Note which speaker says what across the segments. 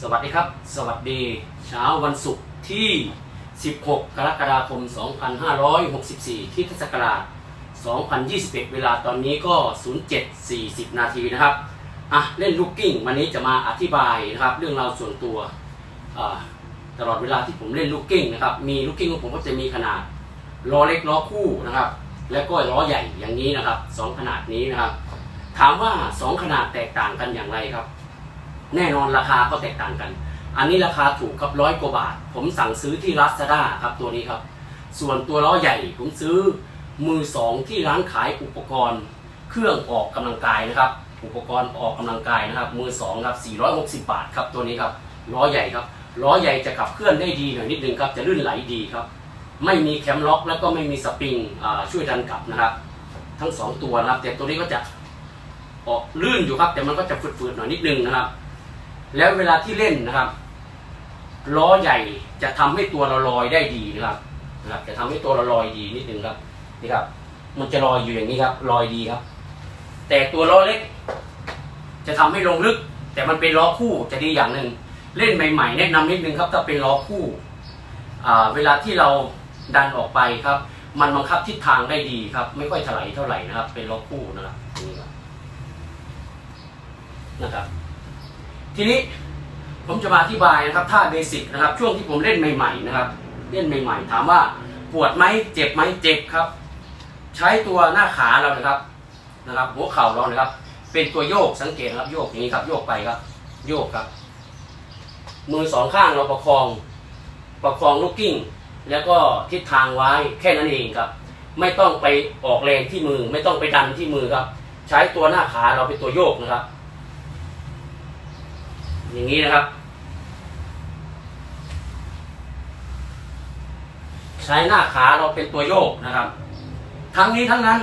Speaker 1: สวัสดีครับ สวัสดีเช้าวันศุกร์ที่ 16 กรกฎาคม 2564 ที่เทศศักราช2021 เวลาตอนนี้ก็ 07.40 นาทีนะครับ อะ เล่นลูกกิ้ง วันนี้จะมาอธิบายนะครับ เรื่องราวส่วนตัวตลอดเวลาที่ผมเล่นลูกกิ้งนะครับ มีลูกกิ้งของผมก็จะมีขนาดล้อเล็กล้อคู่นะครับ แล้วก็ล้อใหญ่อย่างนี้นะครับสองขนาดนี้นะครับ ถามว่าสองขนาดแตกต่างกันอย่างไรครับ แน่นอนราคาก็แตกต่างกัน อันนี้ราคาถูกครับร้อยกว่าบาท ผมสั่งซื้อที่รัสดาครับตัวนี้ครับ ส่วนตัวล้อใหญ่ผมซื้อมือสองที่ร้านขายอุปกรณ์ เครื่องออกกำลังกายนะครับ อุปกรณ์ออกกำลังกายนะครับ มือสองครับ460 บาทครับตัวนี้ครับล้อใหญ่ครับล้อใหญ่จะขับเคลื่อนได้ดีหน่อยนิดนึงครับจะลื่นไหลดีครับ ไม่มีแคมล็อกแล้วก็ไม่มีสปริงช่วยดันกลับนะครับ ทั้งสองตัวนะครับแต่ตัวนี้ก็จะออกลื่นอยู่ครับ แต่มันก็จะฝืดๆหน่อยนิดนึงนะครับ แล้วเวลาที่เล่นนะครับ ล้อใหญ่จะทำให้ตัวเราลอยได้ดีนะครับนะครับ จะทำให้ตัวเราลอยดีนิดนึงครับนี่ครับ มันจะลอยอยู่อย่างนี้ครับลอยดีครับ แต่ตัวล้อเล็ก จะทำให้ลงลึก แต่มันเป็นล้อคู่จะดีอย่างหนึ่งเล่นใหม่ๆ แนะนำนิดนึงครับถ้าเป็นล้อคู่อ่าเวลาที่เราดันออกไปครับ มันบังคับทิศทางได้ดีครับ ไม่ค่อยถลายเท่าไหร่นะครับ เป็นล้อคู่นะครับนี่ครับนะครับ ทีนี้ผมจะมาอธิบายนะครับท่าเบสิกนะครับ ช่วงที่ผมเล่นใหม่ๆนะครับ เล่นใหม่ๆ ถามว่าปวดไหมเจ็บไหมเจ็บครับ ใช้ตัวหน้าขาเรานะครับนะครับ หัวเข่าเรานะครับ เป็นตัวโยกสังเกตนะครับ โยกอย่างนี้ครับ โยกไปครับ โยกครับ มือสองข้างเราประคอง ประคองลูกกิ้ง แล้วก็ทิศทางไว้แค่นั้นเองครับ ไม่ต้องไปออกแรงที่มือ ไม่ต้องไปดันที่มือครับ ใช้ตัวหน้าขาเราเป็นตัวโยกนะครับ อย่างนี้นะครับ ใช้หน้าขาเราเป็นตัวโยกนะครับ ทั้งนี้ทั้งนั้น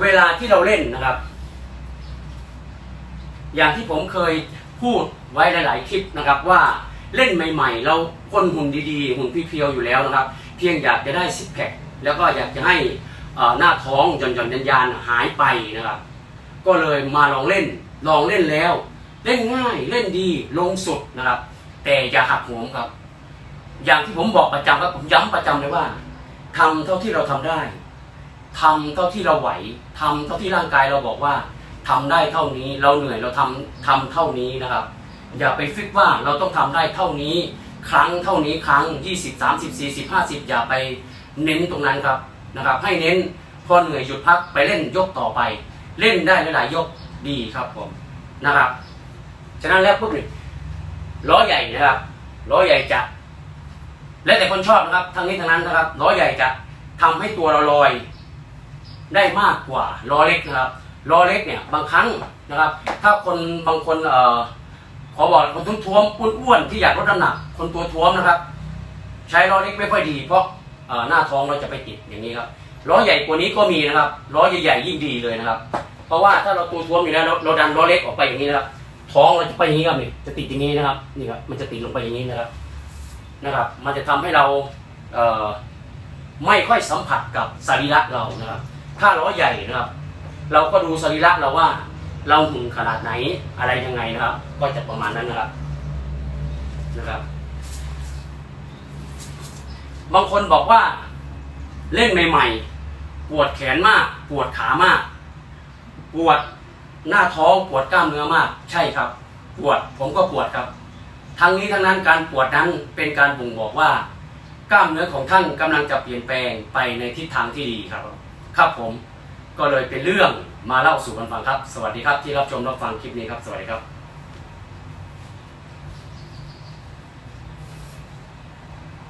Speaker 1: เวลาที่เราเล่นนะครับ อย่างที่ผมเคยพูดไว้หลาย ๆ คลิปนะครับว่าเล่นใหม่ ๆ เราคนหุ่นดีๆ หุ่นเพียวๆอยู่แล้วนะครับ เพียงอยากจะได้ซิกแพคแล้วก็อยากจะให้หน้าท้องหย่อนๆยานๆหายไปนะครับ ก็เลยมาลองเล่นลองเล่นแล้ว เล่นง่ายเล่นดีลงสุดนะครับ แต่อย่าหักโหมครับ อย่างที่ผมบอกประจำครับผมย้ำประจำเลยว่าทำเท่าที่เราทำได้ทำเท่าที่เราไหวทำเท่าที่ร่างกายเราบอกว่าทำได้เท่านี้เราเหนื่อยเราทำทำเท่านี้นะครับ อย่าไปฟิกว่าเราต้องทำได้เท่านี้ ครั้งเท่านี้ครั้ง 20 30 40 50 อย่าไปเน้นตรงนั้นครับนะครับ ให้เน้นพอเหนื่อยหยุดพักไปเล่นยกต่อไป เล่นได้หลายๆยกดีครับผมนะครับ ฉะนั้นแล้วพวกนี้ล้อใหญ่นะครับล้อใหญ่จะแล้วแต่คนชอบนะครับทั้งนี้ทั้งนั้นนะครับล้อใหญ่จะทำให้ตัวเราลอย ได้มากกว่าล้อเล็กนะครับล้อเล็กเนี่ยบางครั้งนะครับ ถ้าคนบางคนเอ่อขอบอกคนทุ้มท้วมอ้วนๆที่อยากลดน้ำหนัก คนตัวท้วมนะครับ ใช้ล้อเล็กไม่ค่อยดีเพราะเอ่อหน้าท้องเราจะไปติดอย่างนี้ครับล้อใหญ่กว่านี้ก็มีนะครับล้อใหญ่ๆยิ่งดีเลยนะครับ เพราะว่าถ้าเราตัวท้วมอยู่แล้วเราดันล้อเล็กออกไปอย่างนี้นะครับ ท้องเราจะไปอย่างนี้ครับนี่จะติดอย่างนี้นะครับนี่ครับมันจะติดลงไปอย่างนี้นะครับนะครับ มันจะทำให้เราเไม่ค่อยสัมผัสกับสรีระเรานะครับ ถ้าล้อใหญ่นะครับ เราก็ดูสรีระเราว่า เราหุ่นขนาดไหนอะไรยังไงนะครับ ก็จะประมาณนั้นนะครับนะครับ บางคนบอกว่าเล่นใหม่ๆปวดแขนมาก ปวดขามาก ปวด หน้าท้องปวดกล้ามเนื้อมาก ใช่ครับ ปวดผมก็ปวดครับ ทั้งนี้ทั้งนั้นการปวดนั้นเป็นการบ่งบอกว่า กล้ามเนื้อของท่านกำลังจะเปลี่ยนแปลงไปในทิศทางที่ดีครับ ครับผมก็เลยเป็นเรื่องมาเล่าสู่กันฟังครับ สวัสดีครับที่รับชมรับฟังคลิปนี้ครับ สวัสดีครับ